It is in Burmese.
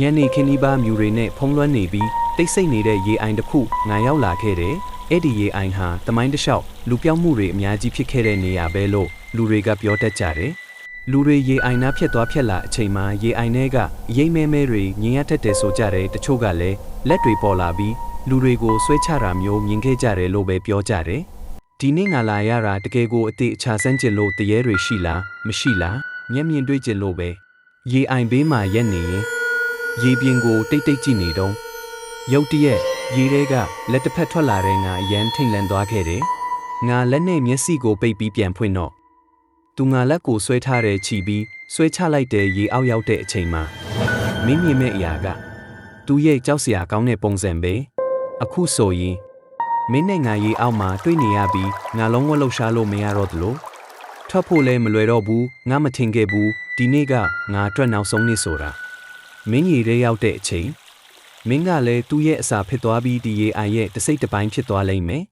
ညနေခင်းဒီပါမြူတွေနဲ့ဖုံးလွှမ်းနေပြီးတိတ်ဆိတ်နေတဲ့ရေအိုင်တစ်ခုငါရောက်လာခဲ့တယ်။အဲ့ဒီရေအိုင်ဟာတမိုင်းတစ်လျှောက်လူပြောင်းမှုတွေအများကြီးဖြစ်ခဲ့တဲ့နေရာပဲလို့လူတွေကပြောတတ်ကြတယ်။လူတွေရေအိုင်နာဖြတ်သွားဖြတ်လာအချိန်မှာရေအိုင်ထဲကရိမ့်မဲမဲတွေညင်ရတတ်တယ်ဆိုကြတယ်တချို့ကလည်းလက်တွေပေါ်လာပြီးလူတွေကိုဆွဲချတာမျိုးမြင်ခဲ့ကြတယ်လို့ပဲပြောကြတယ်။ဒီနေ့ငါလာရတာတကယ်ကိုအသေးအချာဆန်းကျင်လို့တရေတွေရှိလားမရှိလားမျက်မြင်တွေ့ကျင်လို့ပဲရေအိုင်ဘေးမှာရက်နေရင် ရေပြင်ကိုတိတ်တိတ်ကြည့်နေတော့ရုတ်တရက်ရေထဲကလက်တစ်ဖက်ထွက်လာတဲ့ငါအရန်ထိန်လန်သွားခဲ့တယ်ငါလက်နဲ့မျက်စိကိုပိတ်ပြီးပြန်ဖွင့်တော့သူငါလက်ကိုဆွဲထားတဲ့ချီပြီးဆွဲချလိုက်တဲ့ရေအောက်ရောက်တဲ့အချိန်မှာမင်းမြင်မဲ့အရာကသူ့ရဲ့ကြောက်စရာကောင်းတဲ့ပုံစံပဲအခုဆိုရင်မင်းနဲ့ငါရေအောက်မှာတွေ့နေရပြီးငါလုံးဝလှုပ်ရှားလို့မရတော့သလိုထွက်ဖို့လည်းမလွယ်တော့ဘူးငါမထင်ခဲ့ဘူးဒီနေ့ကငါအတွက်နောက်ဆုံးနေ့ဆိုတာ မင်းရေထဲရောက်တဲ့အချိန်မင်းကလည်းသူ့ရဲ့အစာဖြစ်သွားပြီးဒီရေအိုင်ရဲ့တစ်စိတ်တစ်ပိုင်းဖြစ်သွားလိမ့်မယ်